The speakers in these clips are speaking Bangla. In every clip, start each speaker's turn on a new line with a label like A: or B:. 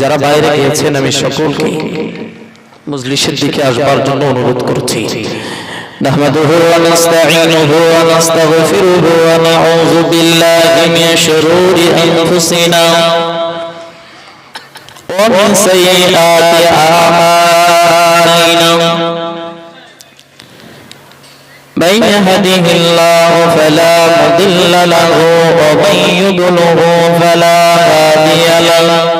A: যারা বাইরে গিয়েছেন আমি সকলকে মজলিসের দিকে আসবার জন্য অনুরোধ করছি نحمده ونستعينه ونستغفره ونعوذ بالله من شرور أنفسنا ومن سيئات أعمالنا من يهده الله فلا مضل له ومن يضله فلا هادي له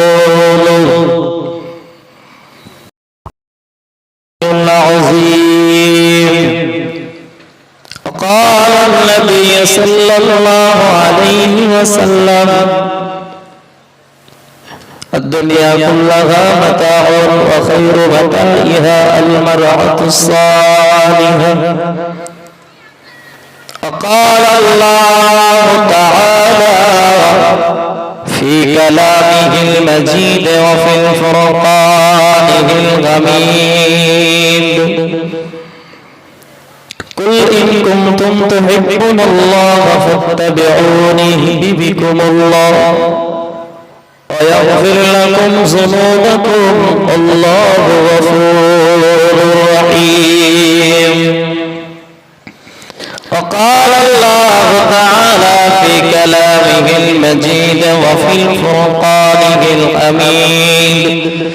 A: صلى الله عليه وسلم الدنيا كلها متاع وخير متاعها المرأة الصالحة وقال الله تعالى في كلامه المجيد وفي الفرقانه الغميد قل إن كنتم تحبون الله فاتبعوني يحببكم الله ويغفر لكم ذنوبكم الله غفور رحيم وقال الله تعالى في كلامه المجيد وفي الفرقانه الحميد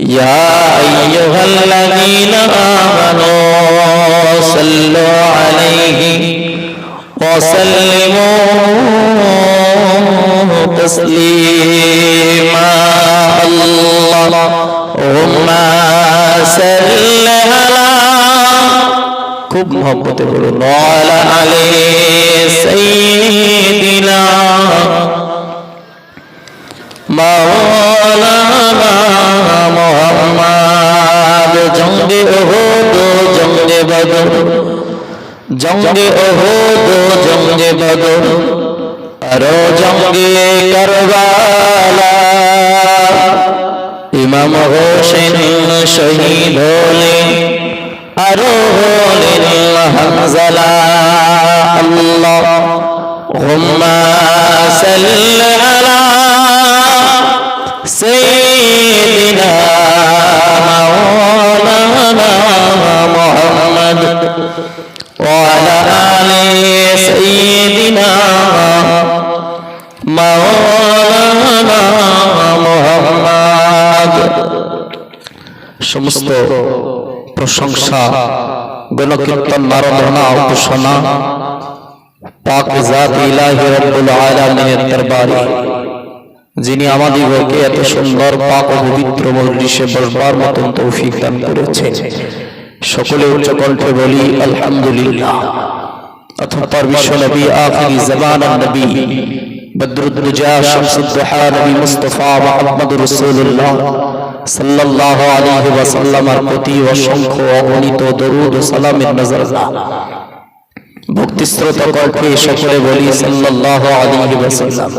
A: يا أيها الذين آمنوا صلوا عليه وسلموا تسليما اللهم صل على খুব মহব্বতে বলুন ওয়ালা আলে সাইয়্যিদিনা জঙ্গে ওহুদ জঙ্গে বদর আর জঙ্গে ইমাম হোসেন শহীদ হলেন আরও হলেন হামজালা। হুম্মা সাল্লি আলা সমস্ত প্রশংসা, গণকীর্তন আরাধনা উপাসনা, পাক জাত ইলাহি রব্বুল আলামিনের দরবারে, যিনি আমাদিগকে এত সুন্দর, পাক ও পবিত্র মজলিসে বসবার মতন তৌফিক দান করেছেন। সকলে উচ্চ কণ্ঠে বলি, আলহামদুলিল্লাহ। অথপর বিশ্ব নবী, আখিরি জবান নবী। বদরুদ্দুজা শামসুদ্দোহা নবী মুস্তফা মোহাম্মদ রসুল্লাহ সাল্লাল্লাহু আলাইহি ওয়াসাল্লামের প্রতি অসংখ্য অগণিত দরুদ ও সালামের নজর ভক্তি স্রোত কণ্ঠে সকলে বলি সাল্লাল্লাহু আলাইহি ওয়াসাল্লাম।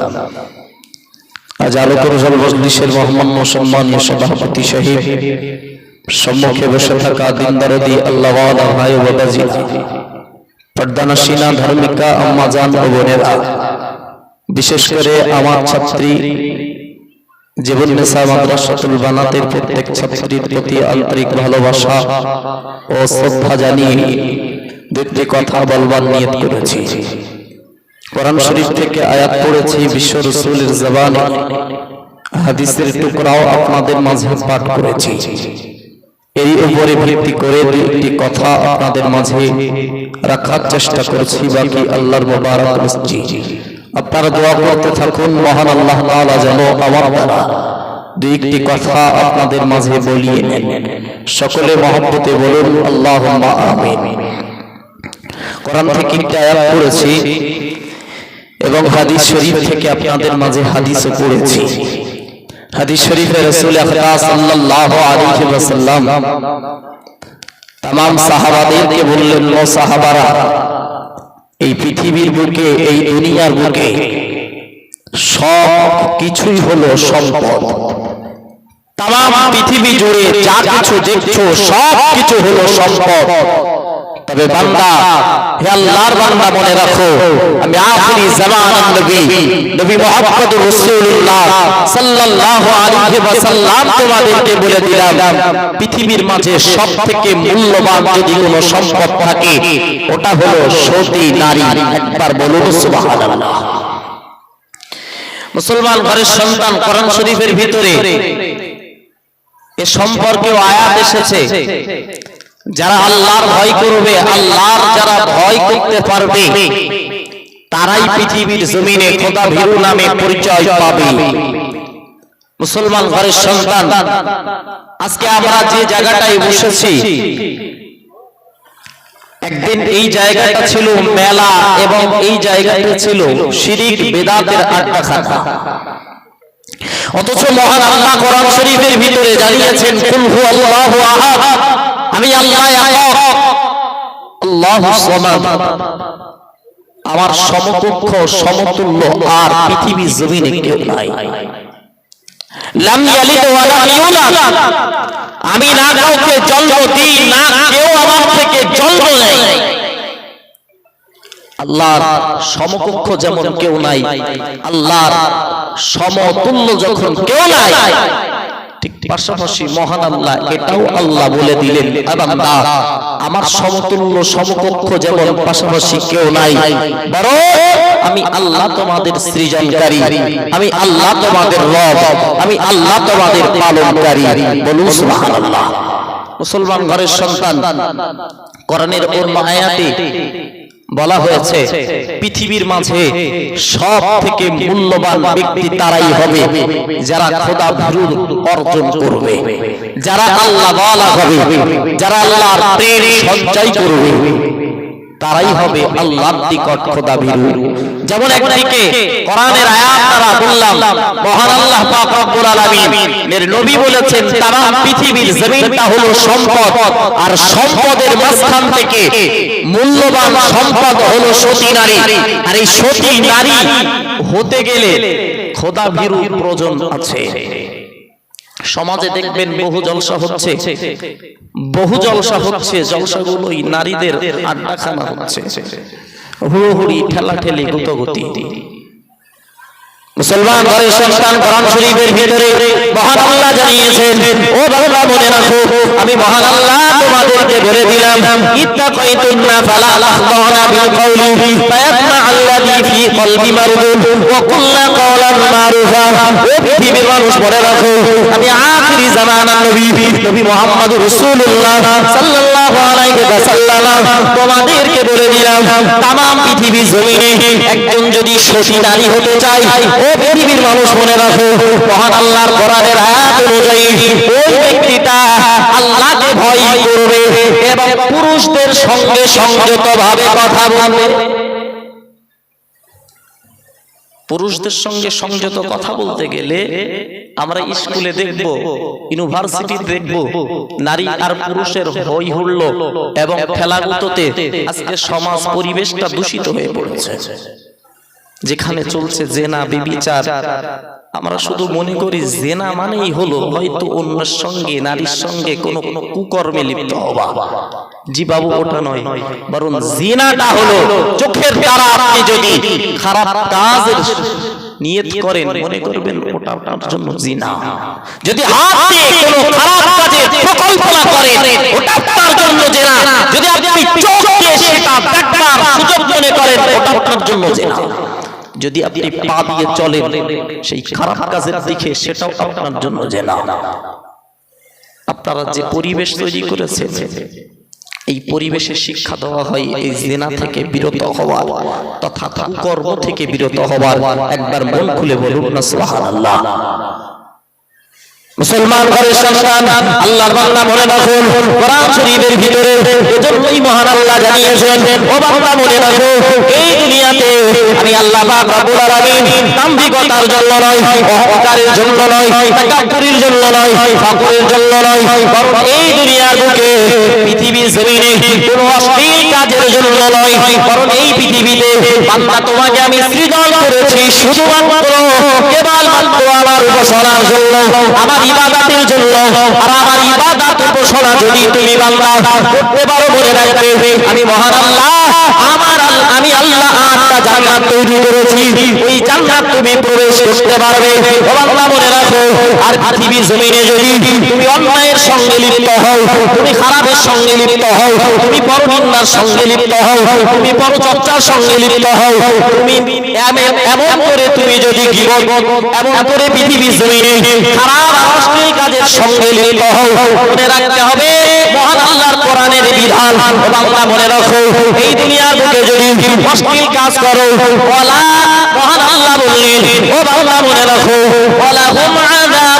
A: আজ আলোকের জল মজলিসের মোহাম্মদ মুসলমানীয় সভাপতি শহীদ সম্মুখে বসে থাকা দিনদারদি আল্লাহ ভাই ও বাবাজি পর্দানাসীনা ধার্মিকা আম্মা জান ও বোনেরা বিশেষ করে আমার ছাত্রী জীবন নেশা মাদ্রাসাতুল বানাতের প্রত্যেক ছাত্রীর প্রতি আন্তরিক ভালোবাসা ও শ্রদ্ধা জানিয়ে দুটি কথা বলবার নিয়ত করেছি। কোরআন শরীফ থেকে আয়াত পড়েছি বিশ্ব রসুলের জবানে। হাদিসের টুকরাও আপনাদের মাঝে পাঠ করেছি। এই উপরে ভিত্তি করে একটি কথা আপনাদের মাঝে রাখার চেষ্টা করেছি বাকি আল্লাহর মোবারক মসজিদ। আপনারা দোয়া করতে থাকুন। মহান আল্লাহ তাআলা যেন আমার দ্বারা দুই একটি কথা আপনাদের মাঝে বলিয়ে নেন। সকলে মহব্বতে বলুন আল্লাহ আমিন। কোরআন থেকে একটি আয়াত পড়েছি এবং হাদিস শরীফ থেকে আপনাদের মাঝে হাদিসও পড়েছি। হাদিস শরীফে রাসূল আকরাম সাল্লাল্লাহু আলাইহি ওয়াসাল্লাম তাম সাহাবাদেরকে বললেন, ও সাহাবারা এই পৃথিবীর বুকে, এই দুনিয়ার বুকে সব কিছুই হলো সম্পদ। তাম পৃথিবী জুড়ে যা কিছু দেখছ, সব কিছু হলো সম্পদ। তবে বান্দা, হে আল্লাহর বান্দা মনে রাখো, আমি আখরি জামানার নবী নবী মুহাম্মদুর রাসূলুল্লাহ সাল্লাল্লাহু আলাইহি ওয়াসাল্লাম তোমাদেরকে বলে দিলাম, পৃথিবীর মাঝে সবথেকে মূল্যবান যদি কোনো সম্পদ থাকে, ওটা হলো সতী নারী। একবার বলুন, সুবহানাল্লাহ। মুসলমান ঘরের সন্তান কোরআন শরীফের ভিতরে এ সম্পর্কেও আয়াত এসেছে। যারা আল্লাহর ভয় করবে, আল্লাহর যারা ভয় করতে পারবে, তারাই পৃথিবীর জমিনে খোদা ভীরু নামে পরিচয় পাবে। মুসলমান ঘরের সন্তান, আজকে আমরা যে জায়গাটায় বসেছি, একদিন এই জায়গাটা ছিল মেলা এবং এই জায়গাটা ছিল শিরিক বেদাতের আড্ডাখানা। অথচ মহান আল্লাহ কোরআন শরীফের ভিতরে জানিয়েছেন, কুল হু আল্লাহু আহাদ। আমি আমার সমকক্ষ, সমতুল্য আর পৃথিবী জমিনে কেউ নাই। আমি না কাউকে জন্ম দিই, না কেউ আমার থেকে জন্ম নেয়। আল্লাহর সমকক্ষ যেমন কেউ নাই, আল্লাহর সমতুল্য যখন কেউ নাই পাশাপাশি মহান আল্লাহ এটাও আল্লাহ বলে দিলেন "এ বান্দা, আমার সমতুল্য সমকক্ষ যেমন পাশাপাশি কেউ নাই বরং আমি আল্লাহ তোমাদের সৃজনকারী আমি আল্লাহ তোমাদের রব আমি আল্লাহ তোমাদের পালনকারী বলুন সুবহানাল্লাহ। মুসলমান ঘরের সন্তান কোরআনের অন্য আয়াতে বলা হয়েছে পৃথিবীর মাঝে সব থেকে মূল্যবান ব্যক্তি তারাই হবে যারা খোদা ভীরুর অর্জন করবে যারা আল্লাহ হবে যারা আল্লাহর প্রেম সঞ্চয় করবে। তারাই হবে আল্লাহর নিকট খোদা ভীরু যেমন একদিকে কোরআনের আয়াত দ্বারা বললাম মহান আল্লাহ পাক রব্বুল আলামিন এর নবী বলেছেন তারা পৃথিবীর জমিনটা হলো সম্পদ আর সম্পদের মাঝখান থেকে মূল্যবান সম্পদ হলো সতী নারী। আর এই সতী নারী হতে গেলে খোদা ভীরু প্রয়োজন আছে। সমাজে দেখবেন বহু জলসা হচ্ছে। বহু জলসা হচ্ছে জলসাগুলোই নারীদের আড্ডাখানা হচ্ছে। হুড়োহুড়ি ঠেলা ঠেলি গুতগতি। মুসলমান ঘরের সন্তান কোরআন শরীফের ভিতরে মহান আল্লাহ জানিয়েছেন ও বাবা মনে রাখো আমি মহান বলে দিলাম ফালা বিল কওলি ফায়াতমা আল্লাযী ফি কলবি ওয়া কুল্লা কওলান মারুফা। ও পৃথিবীর মানুষ মনে রাখো, আমি আখিরি জামানার নবী নবী মুহাম্মদুর রাসূলুল্লাহ সাল্লাল্লাহু আলাইহি তোমাদেরকে বলে দিলাম পৃথিবী জমিনে একজন যদি সতী নারী হতে চায়, ও পৃথিবীর মানুষ মনে রাখো, মহান আল্লাহর কোরআনের আয়াত অনুযায়ী ওই আল্লাহকে ভয় করবে এবং পুরুষদের সঙ্গে সংযত ভাবে কথা বলবে। পুরুষদের সঙ্গে সংযত কথা বলতে গেলে আমরা স্কুলে দেখব, ইউনিভার্সিটি দেখব, নারী আর পুরুষের হই হুল্লো এবং খেলাগুলোতে আজকে সমাজ পরিবেশটা দূষিত হয়ে পড়েছে। যেখানে চলছে জেনা বিবিচার। আমরা শুধু মনে করি জেনা মানেই হলো হয়তো অন্যের সঙ্গে নারীর সঙ্গে কোনো কুকর্মে লিপ্ত হওয়া। জি বাবু ওটা নয়। বরং জিনাটা হলো চোখের দ্বারা আপনি যদি খারাপ কাজের নিয়ত করেন মনে করবেন ওটা ওটার জন্য জিনা। যদি হাত দিয়ে কোনো খারাপ কাজে প্রকল্পনা করেন ওটা তার জন্য জিনা। যদি আপনি চোখ দিয়ে সেটা দেখবার সুযোগ মনে করেন ওটা ওটার জন্য জিনা। যদি আপনি পা দিয়ে চলেন সেই খারাপ কাজের দিকে সেটাও আপনার জন্য জেনা। আপনারা যে পরিবেশ তৈরি করেছেন এই পরিবেশে শিক্ষা দেওয়া হয় এই জেনা থেকে বিরত হওয়ার তথা কর্ম থেকে বিরত হওয়ার একবার মন খুলে বলুন না সুবহানাল্লাহ। মুসলমান ঘরের সন্তান আল্লাহর বান্দা মনে রাখুন কোরআন শরীফের ভিতরে এজন্যই মহান আল্লাহ জানিয়েছেন ও বান্দা মনে রাখো এই আমি আল্লাহ পাক রব্বুল আলামিন দাম্ভিকতার জন্য নয়, অহংকারের জন্য নয় তাকাব্বুরের জন্য নয়, ফাকরের জন্য নয়, বরং এই দুনিয়ার বুকে পৃথিবীর জমিনে কোনো অশ্লীল কাজের জন্য নয়, বরং এই পৃথিবীতে বান্দা তোমাকে আমি সৃজন করেছি শুধুমাত্র কেবলমাত্র আমার উপাসনার জন্য, আমার ইবাদতের জন্য, আর আমার ইবাদত উপাসনা যদি তুমি বান্দা করতে পারো মনে রাখবে, আমি মহান আল্লাহ, আমার আমি আল্লাহ আটটা জান্নাত তৈরি করেছি। ওই জান্নাত তুমি প্রবেশ করতে পারবে। ও বান্দা, মনে রাখো, আর পৃথিবীর জমিনে যদি তুমি অন্যায়ের সঙ্গে লিপ্ত হও, তুমি খারাপের সঙ্গে লিপ্ত হও, তুমি পরনিন্দার সঙ্গে লিপ্ত হও, তুমি পরচর্চার সঙ্গে লিপ্ত হও, তুমি এম- এমন করে তুমি যদি গিবত এমন করে পৃথিবীর জমিনে খারাপ, অশ্লীল কাজের সঙ্গে লিপ্ত হও, মনে রাখতে হবে, মহান কোরআনের বিধান বাংলা মনে রাখো। এই দুনিয়ার বুকে যদি অশ্লীল কাজ করো, বলা মহান আল্লাহ বললেন, ও বাংলা মনে রাখো, বলা হুম আযীম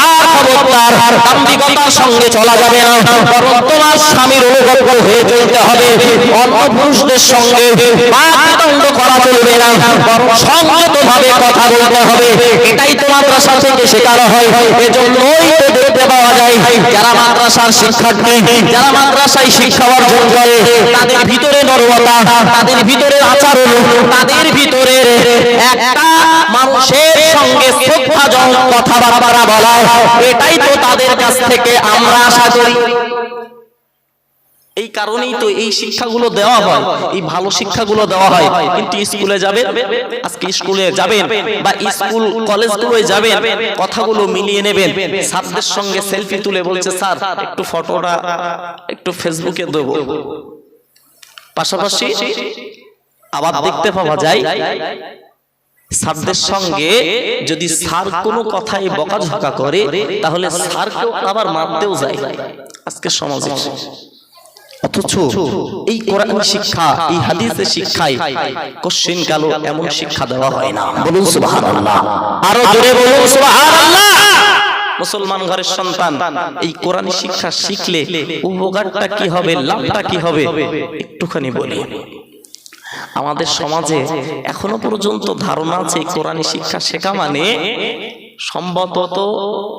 A: সঙ্গে চলা যাবে না। তোমার স্বামীর অনুগত হয়ে চলতে হবে। অন্য পুরুষদের সঙ্গে করা চলবে না। বরং সংযতভাবে কথা বলতে হবে। এটাই তো মাদ্রাসা থেকে শেখানো হয়। এজন্যই তো দেখতে পাওয়া যায়। যারা মাদ্রাসার শিক্ষার্থী, যারা মাদ্রাসায় শিক্ষা অর্জন করে, তাদের ভিতরে নরমতা, তাদের ভিতরে আচরণ, তাদের ভিতরে একটা মানুষের সঙ্গে শ্রদ্ধাজনক কথাবার্তা বলা। এটাই তো তাদের কাছ থেকে আমরা আশা করি। এই কারণেই তো এই শিক্ষাগুলো দেওয়া হয়। এই ভালো শিক্ষাগুলো দেওয়া হয়। কিন্তু স্কুলে যাবেন আজকে স্কুলে যাবেন বা স্কুল কলেজগুলোয় যাবেন কথাগুলো মিলিয়ে নেবেন। ছাত্রদের সঙ্গে সেলফি তুলে বলছে স্যার একটু ফটোটা একটু ফেসবুকে দেব। পাশাপাশি আবার দেখতে পাওয়া যায় স্যারদের সঙ্গে যদি স্যার কোনো কথায় বকাঝকা করে তাহলে স্যারকেও আবার মারতেও যায়। আজকে সমাজে। অথচ এই কোরআন শিক্ষা এই হাদিসের শিক্ষায় কোশ্চেন কালো এমন শিক্ষা দেওয়া হয় না। বলুন সুবহানাল্লাহ। আরও জোরে বলুন সুবহানাল্লাহ। মুসলমান ঘরের সন্তান এই কোরআন শিক্ষা শিখলে উপকারটা কি হবে লাভটা কি হবে? একটুখানি বলি। আমাদের সমাজে এখনও পর্যন্ত ধারণা আছে কোরআনী শিক্ষা শেখা মানে সম্ভবত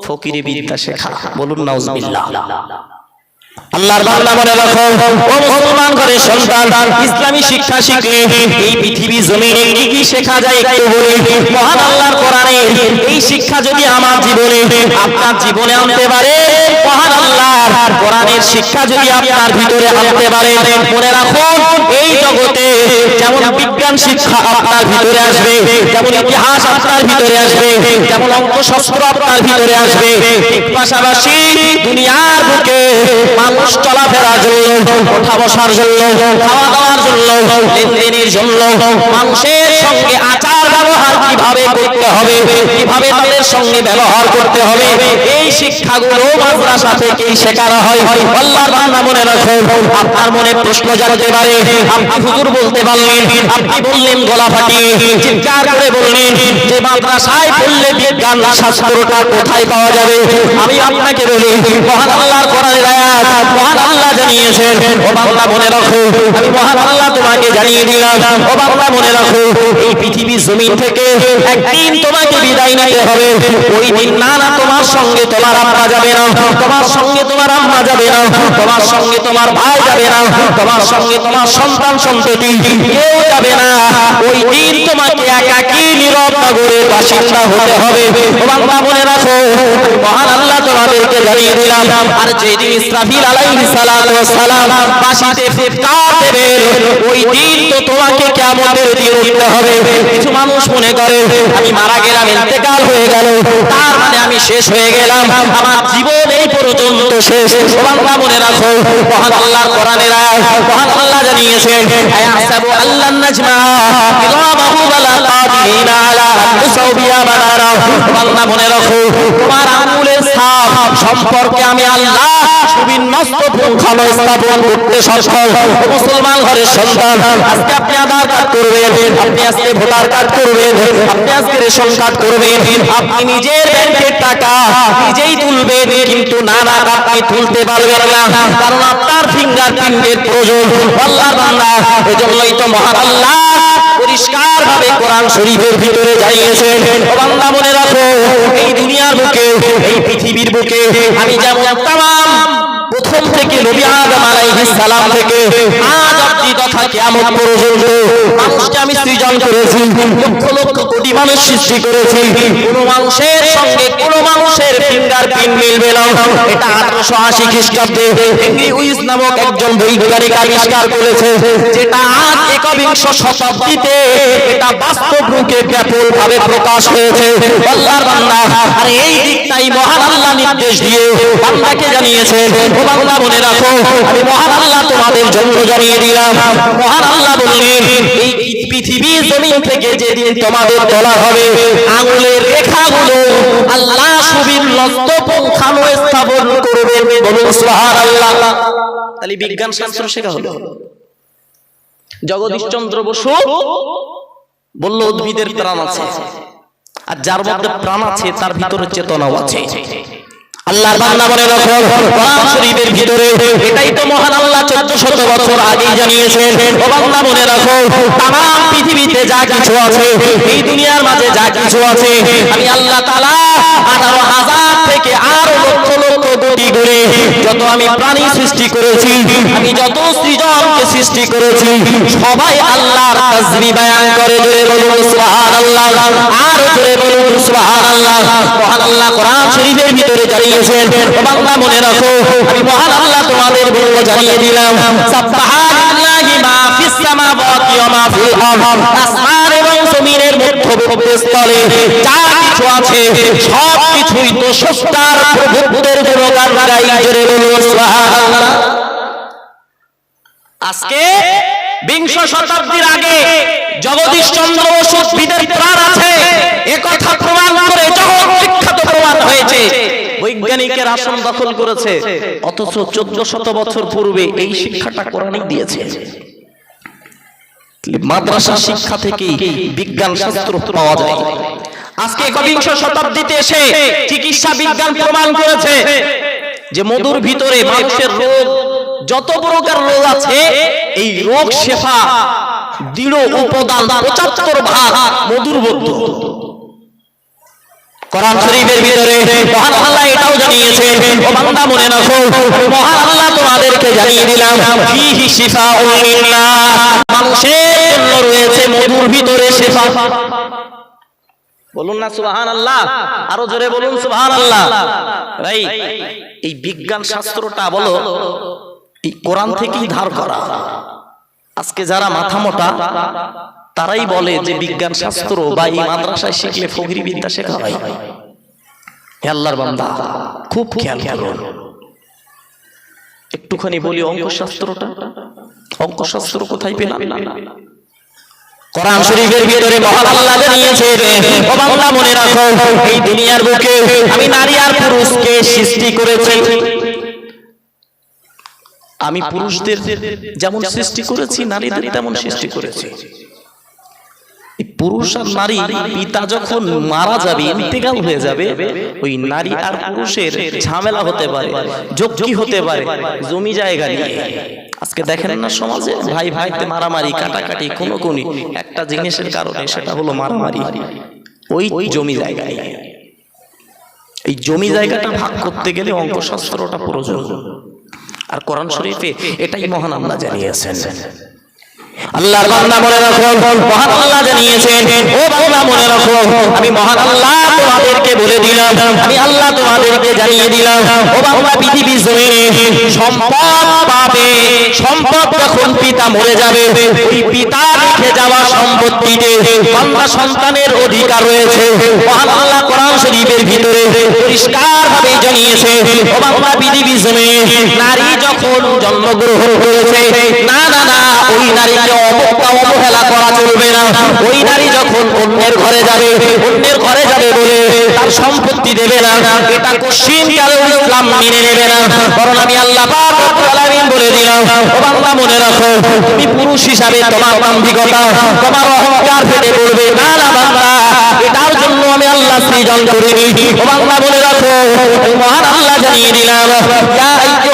A: ফকিরি বিদ্যা শেখা। বলুন নাউজুবিল্লাহ। আল্লাহর বান্দা মনে রাখো, ও মুসলমান ঘরের সন্তান, ইসলামী শিক্ষা শিখলে এই পৃথিবী জমিনে কি কি শেখা যায় একটু বলি। মহান আল্লাহর কোরআনে এই শিক্ষা যদি আমার জীবনে, আপনার জীবনে আনতে পারে, মহান আল্লাহর কোরআনের শিক্ষা যদি আপনার ভিতরে আনতে পারে, মনে রাখুন, এই জগতে যেমন বিজ্ঞান শিক্ষা আপনার ভিতরে আসবে, যেমন ইতিহাস আপনার ভিতরে আসবে, যেমন অঙ্কশাস্ত্র আপনার ভিতরে আসবে পাশাপাশি দুনিয়ার বুকে মানুষ চলাফেরার জন্য ওঠা বসার জন্য খাওয়া দাওয়ার জন্য লেনদেনের জন্য মানুষের সঙ্গে আচার ব্যবহার কীভাবে করতে হবে? কীভাবে তাদের সঙ্গে ব্যবহার করতে হবে? এই শিক্ষাগুলো মাদ্রাসা শেখানো হয়। আল্লাহর মনে রাখো, আপনার মনে প্রশ্ন পারে। আপনি হুজুর বলতে পারলেন, আপনি বললেন গলা করে বললেন যে মাদ্রাসায় পড়লে বিজ্ঞান শাস্ত্রটা কোথায় পাওয়া যাবে? আমি আপনাকে বলি, মহান আল্লাহর আয়াত, মহান আল্লাহ জানিয়েছেন। ও বাংলা মনে রাখো, আমি মহান আল্লাহ তোমাকে জানিয়ে দিলাম। ও মনে রাখো, এই পৃথিবীর জমিন থেকে একদিন তোমাকে বিদায় নিতে হবে। ওই দিন না না তোমার সঙ্গে তোমার আম্মা যাবে না। তোমার সঙ্গে তোমার আম্মা যাবে না। তোমার সঙ্গে তোমার ভাই যাবে না। তোমার সঙ্গে তোমার সন্তান সন্ততি কেউ যাবে না। ওই দিন তোমাকে একাকী নীরব নগরের বাসিন্দা হতে হবে। বাংলা মনে রাখো, মহান আল্লাহ তোমাদেরকে জানিয়ে দিলাম, আর যেদিন ইসরাফিল আলাইহিস সালাতু ওয়াস সালাম বাসিতে ফিফতার দেবে, ওই দিন তো তোমাকে কিয়ামতের দিন উঠতে হবে। কিছু মানুষ মনে করে, আমি মারা গেলাম, ইন্তেকাল হয়ে গেল। তার মানে আমি শেষ হয়ে গেলাম। আমার জীবন এই পর্যন্ত শেষ। বাংলা মনে রাখো, মহান আল্লাহ কোরআনের মহান আল্লাহ জানিয়েছেন আল্লাহ নাজমা মনে রাখো তোমার সম্পর্কে আমি আল্লাহ সুবিন্যস্ত পুঙ্খানো স্থাপন করতে সক্ষম। মুসলমান ঘরের সন্তান আজকে আপনি আধার কার্ড করবেন আপনি আজকে ভোটার কার্ড করবেন আপনি আজকে রেশন কার্ড করবেন আপনি নিজের ব্যাংকের টাকা নিজেই তুলবেন কিন্তু না না আপনি তুলতে পারবেন না কারণ আপনার ফিঙ্গার প্রিন্টের প্রয়োজন। আল্লাহ বান্দা এজন্যই তো মহান আল্লাহ পরিষ্কার ভাবে কোরআন শরীফের ভিতরে জানিয়েছেন বান্দা, মনে রাখো, এই দুনিয়ার বুকে, এই পৃথিবীর বুকে আমি যেমন তামাম প্রথম থেকে নবী আদম আলাইহিস সালাম থেকে আজ অবধি তথা কিয়ামত পর্যন্ত মানুষকে আমি সৃজন করেছি, লক্ষ লক্ষ কোটি মানুষ সৃষ্টি করেছি। কোন মানুষের সঙ্গে কোন মানুষের ফিঙ্গারপ্রিন্ট মিলবে না। এটা আঠারোশো আশি খ্রিস্টাব্দে হেনরি উইস নামক একজন বৈজ্ঞানিক আবিষ্কার করেছে, যেটা আজ একবিংশ শতাব্দীতে এটা বাস্তব রূপে ব্যাপক ভাবে প্রকাশ হয়েছে। আল্লাহর বান্দা, আর এই দিকটাই মহান নির্দেশ দিয়ে বান্দাকে জানিয়েছেন ও বান্দা মনে রাখো, আমি মহান আল্লাহ তোমাদের জন্য জানিয়ে দিলাম। মহান আল্লাহ বললেন, এই পৃথিবীর জমিন থেকে যেদিন তোমাদের তোলা হবে, আঙুলের রেখাগুলো আল্লাহ সুবির লস্ত পঙ্খানো স্থাপন করবেন বলুন সুবহানাল্লাহ। তাহলে বিজ্ঞান শাস্ত্র শেখা হলো। জগদীশ চন্দ্র বসু বলল, উদ্ভিদের প্রাণ আছে, আর যার মধ্যে প্রাণ আছে, তার ভিতরে চেতনাও আছে। আল্লাহর বান্দা বলে কোরআন শরীফের ভিতরে এটাই তো মহান আল্লাহ 1400 বছর আগে জানিয়েছেন। ও বান্দা মনে রাখো तमाम পৃথিবীতে যা কিছু আছে এই দুনিয়ার মাঝে যা কিছু আছে আমি আল্লাহ তাআলা 18000 থেকে আরও লক্ষ কোটি গুণে যত আমি প্রাণী সৃষ্টি করেছি, আমি যত সৃজনকে সৃষ্টি করেছি, সবাই আল্লাহর তাসবিহ বয়ান করে, জোরে বলুন সুবহানাল্লাহ, আর জোরে বলুন সুবহানাল্লাহ। মহান আল্লাহ কোরআন শরীফের ভিতরে জানিয়েছেন বাংলা মনে রাখো, আমি মহান আল্লাহ তোমাদের বলব, জানিয়ে দিলাম সাবহানাল্লাহি মা ফিস সামাওয়াতি ওয়া মা ফিল আরদ। জমিনের মধ্যবর্তী স্থলে যা কিছু আছে, সব কিছুই তো সত্তার প্রভুত্বের গুণগান গাই জোরে আজকে বিংশ শতাব্দীর আগে জগদীশ চন্দ্র বসু বিদের প্রাণ আছে। কথা প্রমাণ করে জগৎ বিখ্যাত প্রমাণ হয়েছে। বৈজ্ঞানিকের আসন দখল করেছে। অথচ চোদ্দ শত বছর পূর্বে এই শিক্ষাটা কোরআনই দিয়েছে। মাদ্রাসা শিক্ষা থেকেই বিজ্ঞান শাস্ত্র পাওয়া যায়। আজকে একবিংশ শতাব্দীতে এসে চিকিৎসা বিজ্ঞান প্রমাণ করেছে যে মধুর ভিতরে মানুষের রোগ, যত প্রকার রোগ আছে, এই রোগ শেফা দৃঢ় উপাদান পঁচাত্তর ভাগ মধুর বদ্ধ কোরআন শরীফের ভিতরে মহান আল্লাহ এটাও জানিয়েছেন ও বান্দা মনে রাখো, মহান আল্লাহ তোমাদেরকে জানিয়ে দিলাম, ফিহি শিফাউন লিন্নাস মধুর ভিতরে শেফা বলুন না আল্লাহ আরও জোরে বলুন আল্লাহ এই বিজ্ঞান শাস্ত্রটা বলো, এই কোরআন ধার করা। আজকে যারা মাথা মোটা, তারাই বলে যে বিজ্ঞান শাস্ত্র বা এই মাদ্রাসায় শিখলে ফকিরি বিদ্যা শেখা হয়। আল্লাহর বান্দা, খুব খেয়াল করুন একটুখানি বলি অঙ্ক শাস্ত্রটা অঙ্ক শাস্ত্র কোথায় পেলাম? কোরআন শরীফের ভিতরে মহান আল্লাহ জানিয়েছে ও বাংলা মনে রাখো এই দুনিয়ার বুকে আমি নারী আর পুরুষকে সৃষ্টি করেছি। আমি পুরুষদের যেমন সৃষ্টি করেছি নারীদের তেমন সৃষ্টি করেছি। পুরুষ আর নারী, পিতা যখন মারা যাবে, ইন্তেকাল হয়ে যাবে, ওই নারী আর পুরুষের ঝামেলা হতে পারে যোগ্যি হতে পারে, জমি জায়গা নিয়ে। আজকে দেখেন না সমাজে ভাই ভাইতে মারামারি, কাটাকাটি কোনো কোনি একটা জিনিসের কারণে সেটা হলো মারামারি। ওই ওই জমি জায়গা নিয়ে। এই জমি জায়গাটা ভাগ করতে গেলে অঙ্কশাস্ত্রটা প্রয়োজন। আর কোরআন শরীফে এটাই মহান আল্লাহ জানিয়েছেন। আল্লাহর বান্দা মনে রাখো, মহান আল্লাহ জানিয়েছেন, ও বান্দা মনে রাখো, আমি মহান আল্লাহ তোমাদেরকে বলে দিলাম, আমি আল্লাহ তোমাদেরকে জানিয়ে দিলাম, ও বান্দা পৃথিবীর জমিনে সম্পদ পাবে, সম্পদ যখন পিতা মরে যাবে, ওই পিতা রেখে যাওয়া সম্পত্তিতে বান্দা সন্তানের অধিকার রয়েছে, মহান আল্লাহ কোরআন শরীফের ভিতরে পরিষ্কার ভাবে জানিয়েছে, ও বাংলা পৃথিবী জমে নারী যখন জন্মগ্রহণ করেছে, না না না, ওই নারীকে অবহেলা করা চলবে না। ওই নারী যখন অন্যের ঘরে যাবে, অন্যের ঘরে যাবে বলে তার সম্পত্তি দেবে না। এটা কোশ্চিন ইসলাম মেনে নেবে না। কারণ আমি আল্লাহ বলে দিলাম বাংলা মনে রাখো, তুমি পুরুষ হিসাবে তোমার দাম্ভিকতা তোমার অহংকার ফেটে পড়বে না না বাংলা এটার জন্য আমি আল্লাহ সৃজন করিনি। বাংলা বলে রাখো মহান আল্লাহ জানিয়ে দিলাম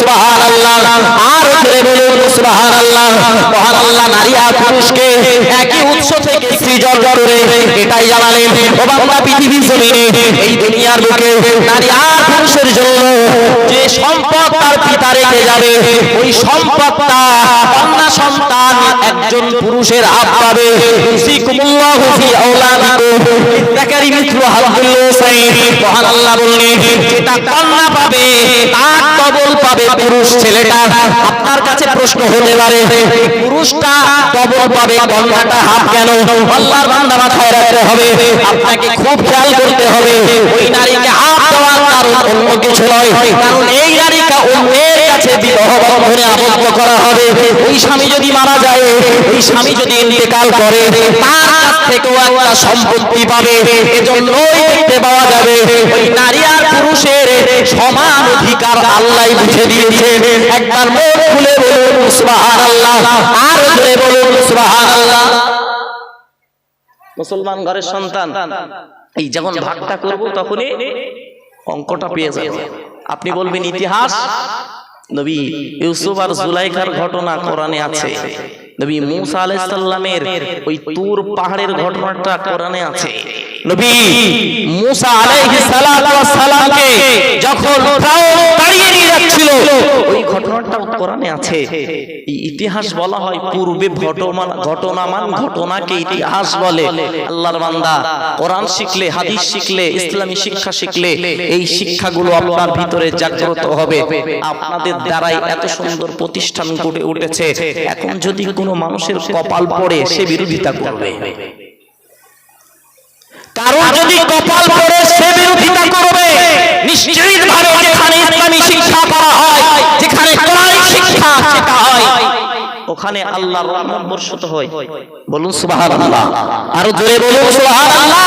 A: সুবহানাল্লাহ। আর ধরে বলুন, সুবহানাল্লাহ। মহান আল্লাহ নারী আর পুরুষকে একই উৎস থেকে সৃজন করে এটাই জানালেন। ও বাংলা পৃথিবীর জমিনে, এই দুনিয়ার বুকে নারী আর পুরুষের জন্য যে সম্পদ তার পিতা রেখে যাবে, ওই সম্পদটা কন্যা সন্তান একজন পুরুষের হাত পাবে। ইউসিকুমুল্লাহু ফি আওলাদিকুম। ইত্তাকারি মিথলু হাব্বুল মহান আল্লাহ বললেন, যেটা কন্যা পাবে, তার ডবল পাবে পুরুষ ছেলেটা আপনার কাছে প্রশ্ন হতে পারে পুরুষটা ডবল পাবে কন্যাটা হাফ কেন? আল্লাহর বান্দা মাথায় রাখতে হবে, আপনাকে খুব খেয়াল করতে হবে, ওই নারীকে হাফ দেওয়ার কারণ অন্য কিছু নয়, কারণ এই নারীকে অন্যের কাছে বিবাহ বন্ধনে আবদ্ধ করা হবে। ওই স্বামী যদি মারা যায় ওই স্বামী যদি ইন্তেকাল করে, তার কাছ থেকেও একটা সম্পত্তি পাবে, এজন্যই দেখতে পাওয়া যাবে, ওই নারী আর পুরুষের সমান অধিকার আল্লাহ বুঝে দিয়েছে। একবার মুখ খুলে বলুন, সুবহানাল্লাহ। আর জোরে বলুন, সুবহানাল্লাহ। মুসলমান ঘরের সন্তান, এই যখন ভাগটা করব তখনই অঙ্কটা পেয়ে যাবে। আপনি বলবেন, ইতিহাস? নবী ইউসুফ আর জুলাইখার ঘটনা কোরআনে আছে। নবী মুসা আলাইহিস সালামের ওই তুর পাহাড়ের ঘটনাটা কোরআনে আছে। নবী মুসা আলাইহিস সালাতু ওয়াস সালামকে যখন ফেরাউন তাড়িয়ে নিয়ে যাচ্ছিল ওই ঘটনাটা কোরআনে আছে। ইতিহাস বলা হয় পূর্বে ঘটমান ঘটনামান ঘটনাকে ইতিহাস বলে। আল্লাহর বান্দা কোরআন শিখলে হাদিস শিখলে ইসলামী শিক্ষা শিখলে এই শিক্ষাগুলো আপনার ভিতরে জাগ্রত হবে। আপনাদের দ্বারাই এত সুন্দর প্রতিষ্ঠান গড়ে উঠেছে। এখন যদি কোনো মানুষের কপাল পড়ে সে বিরোধিতা করবে। কারণ যদি কপাল পড়ে সে বিরোধিতা করবে। যেখানে ইসলামী শিক্ষা করা হয় যেখানে কোরআন শিক্ষা শেখা হয় ওখানে আল্লাহর রহমত বর্ষিত হয়। বলুন সুবহানাল্লাহ। আরও জোরে বলুন সুবহানাল্লাহ।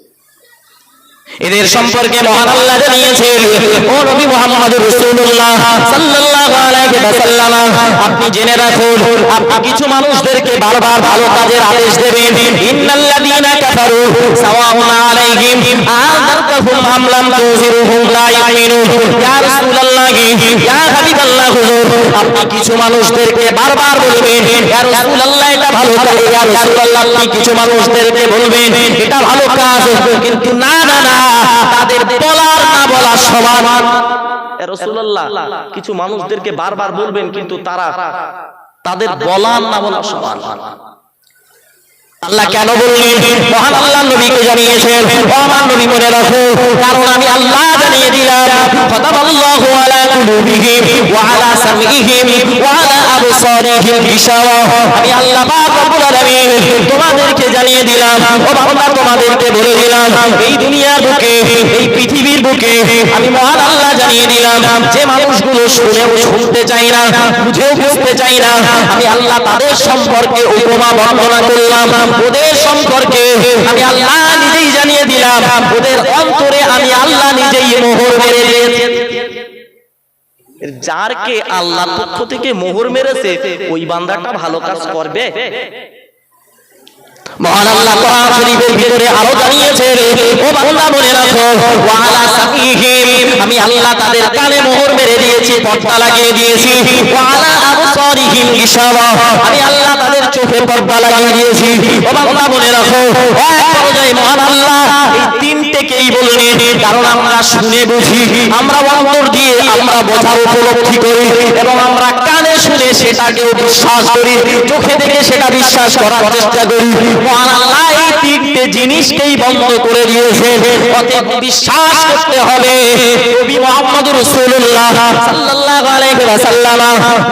A: এদের সম্পর্কে মহান আল্লাহ জানিয়েছেন, ও নবী মুহাম্মদ রাসূলুল্লাহ সাল্লাল্লাহু আলাইহি ওয়াসাল্লাম, আপনি জেনে রাখুন, আপনি কিছু মানুষদেরকে বারবার ভালো কাজের আদেশ দেবেন। ইন্নাল্লাযীনা কাফারু সাওয়াউন আলাইহিম আযারতাহুম আম লাম তুযিরহুম লা ইউমিনুন। ইয়া রাসূলুল্লাহ, ইয়া হাবিবাল্লাহ হুজুর, আপনি কিছু মানুষদেরকে বারবার বলবেন, ইয়া রাসূলুল্লাহ, এটা ভালো কাজ, ইয়া রাসূলুল্লাহ। আপনি কিছু মানুষদেরকে বলবেন, এটা ভালো কাজ, কিন্তু না না না। তাদের বলার না বলা সমান। এ রাসূলুল্লাহ কিছু মানুষদেরকে বারবার বলবেন কিন্তু তারা তাদের বলার না বলা সমান। আল্লাহ কেন বললেন? মহান আল্লাহ নবীকে জানিয়েছেন আমার নবী মনে রাখো কারণ আমি আল্লাহ জানিয়ে দিলাম ফাতাবাল্লাহু আলা কুলুবিহিম ওয়া আলা সামিহিম ওয়া আমি আল্লাহ তোমাদেরকে জানিয়ে দিলাম, ও বান্দা, তোমাদেরকে বলে দিলাম, এই দুনিয়ার বুকে, এই পৃথিবীর বুকে আমি মহান আল্লাহ জানিয়ে দিলাম, যে মানুষগুলো শুনেও শুনতে চাই না, বুঝেও বুঝতে চাই না, আমি আল্লাহ তাদের সম্পর্কে উপমা বর্ণনা করলাম, ওদের সম্পর্কে আমি আল্লাহ নিজেই জানিয়ে দিলাম, ওদের অন্তরে আমি আল্লাহ নিজেই মোহর মেরে দিয়েছি। যারকে আল্লাহ পক্ষ থেকে মোহর মেরেছে ওই বান্দাটা ভালো কাজ করবে। মহান আল্লাহ কোরআন শরীফের ভিতরে আরও জানিয়েছে ও বান্দা মনে রাখো ওয়ালা সামিহিম আমি আল্লাহ পর্দা লাগিয়ে দিয়েছি। ওয়ালা আবসারিহিম গিশাওয়া আমি আল্লাহ তাদের চোখে পর্দা লাগিয়ে দিয়েছি। ও মনে রাখো এক পর্যায়ে মহান আল্লাহ কারণ আমরা শুনে বুঝি আমরা অন্তর দিয়ে আমরা বোঝার উপলব্ধি করি এবং আমরা শুনে সেটাকেও বিশ্বাস করি, চোখে দেখে সেটা বিশ্বাস করার চেষ্টা করি। তিনটে জিনিসকেই বন্ধ করে দিয়েছে বিশ্বাস করতে হবে।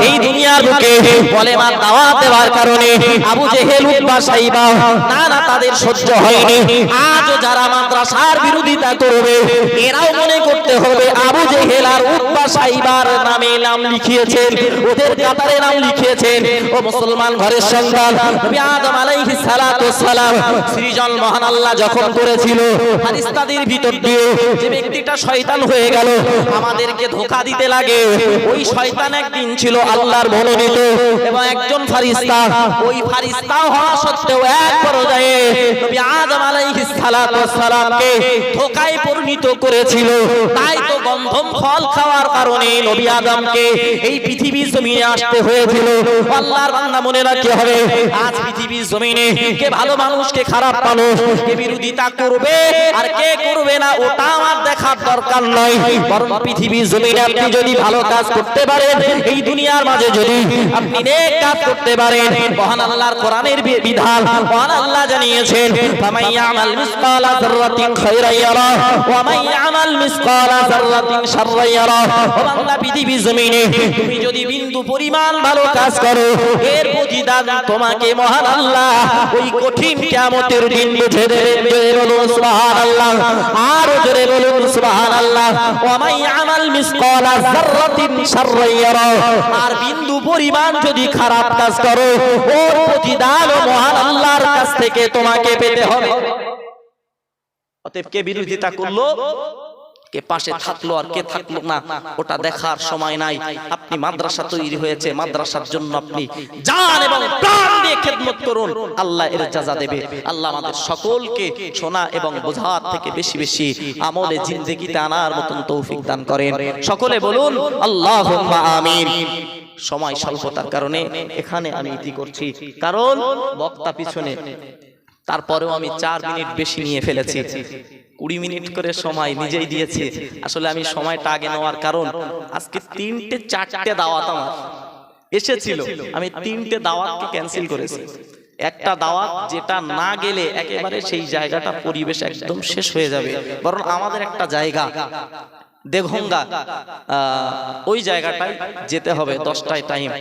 A: এই দুনিয়ার বুকে কলেমা দাওয়াত দেওয়ার কারণে আবু জেহেল না তাদের সহ্য হয়নি। যারা মাদ্রাসার বিরোধিতা করবে, এরাও মনে করতে হবে আবু জেহেল আর নামে নাম লিখিয়েছেন। ওদের কাতারে নাম লিখিয়েছেন। ও মুসলমান ঘরের সন্তান। নবী আদম আলাইহিস সালাতু সালাম সৃজন মহান আল্লাহ যখন করেছিল ফারিস্তাদের ভিতর দিয়ে যে ব্যক্তিটা শয়তান হয়ে গেল, আমাদেরকে ধোকা দিতে লাগে। ওই শয়তান একদিন ছিল আল্লাহর মনোনীত এবং একজন ফারিস্তা। ওই ফারিস্তা হওয়া সত্ত্বেও এক পর্যায়ে নবী আদম আলাইহিস সালাতু সালামকে ধোকায় পরিণত করেছিল। তাই তো গন্ধম ফল খাওয়ার কারণে নবী আদমকে এই পৃথিবী জমিনে আসতে হয়েছিল। আল্লাহর বান্দা মনে রাখতে হবে, আজ পৃথিবীর জমিনে কে ভালো মানুষ কে খারাপ মানুষ, কে বিরোধিতা করবে আর কে করবে না, ওটা আমার দেখার দরকার নয়। বরং পৃথিবীর জমিনে আপনি যদি ভালো কাজ করতে পারেন, এই দুনিয়ার মাঝে যদি আপনি নেক কাজ করতে পারেন, মহান আল্লাহর কোরআনের বিধান, মহান আল্লাহ জানিয়েছেন ফামান ইয়ামাল মিসকালা যাররাতিন খায়রান ইয়ারা ওয়া ইয়ামাল মিসকালা যাররাতিন শাররান ইয়ারা। ও বান্দা পৃথিবীর জমিনে তুমি যদি বিন্দু পরিমাণ ভালো কাজ করো। এর প্রতিদান তোমাকে মহান আল্লাহ ওই কঠিন কিয়ামতের দিন বুঝে দেবে জোরে বলুন, সুবহানাল্লাহ। আর জোরে বলুন, সুবহানাল্লাহ। ওয়া মান ইয়ামাল মিসকালা যাররাতিন শাররান ইয়ারা। আর বিন্দু পরিমাণ যদি খারাপ কাজ করো, ওর প্রতিদান মহান আল্লাহর কাছ থেকে তোমাকে পেতে হবে। অতএব কে বিরোধিতা করল? কে পাশে থাকল আর কে থাকল না, ওটা দেখার সময় নাই। আপনি মাদ্রাসা তৈরি হয়েছে, মাদ্রাসার জন্য আপনি জান এবং প্রাণ দিয়ে খেদমত করুন। আল্লাহ এর জাযা দেবে। আল্লাহ আমাদের সকলকে শোনা এবং বোঝার থেকে বেশি বেশি আমলে জিন্দেগিতে আনার মতন তৌফিক দান করেন। সকলে বলুন, আল্লাহুম্মা আমিন। সময় স্বল্পতার কারণে এখানে আমি ইতি করছি। কারণ বক্তা পিছনে, তারপরেও আমি চার মিনিট বেশি নিয়ে ফেলেছি। কুড়ি মিনিট করে সময় নিজেই দিয়েছি। আসলে আমি সময়টা আগে নেওয়ার কারণ, আজকে তিনটে চারটে দাওয়াত আমার। এসেছিল। আমি তিনটে দাওয়াতকে ক্যান্সেল করেছি। একটা দাওয়াত যেটা না গেলে একেবারে সেই জায়গাটা, পরিবেশ একদম শেষ হয়ে যাবে। বরং আমাদের একটা জায়গা দেঘঙ্গা ওই জায়গাটায় যেতে হবে, দশটায় টাইম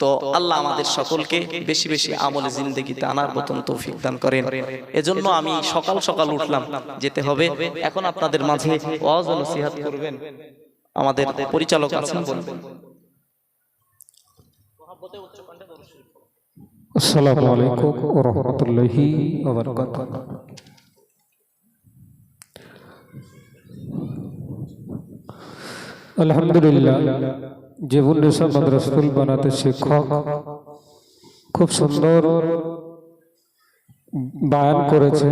A: তো আল্লাহ আমাদের সকলকে বেশি বেশি আমলে জিন্দগিতে আনার মতন তৌফিক দান করেন। এজন্য আমি সকাল সকাল উঠলাম যেতে হবে। এখন আপনাদের মাঝে ওয়াজ ও নসিহত করবেন। আমাদের পরিচালক আছেন বলবেন
B: আসসালামু আলাইকুম ওয়া রাহমাতুল্লাহি ওয়া বারাকাতুহু। আলহামদুলিল্লাহ। জীবন রেশা মাদ্রাসুল বানাতে শিক্ষক খুব সুন্দর বায়ান করেছে।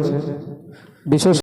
B: বিশেষ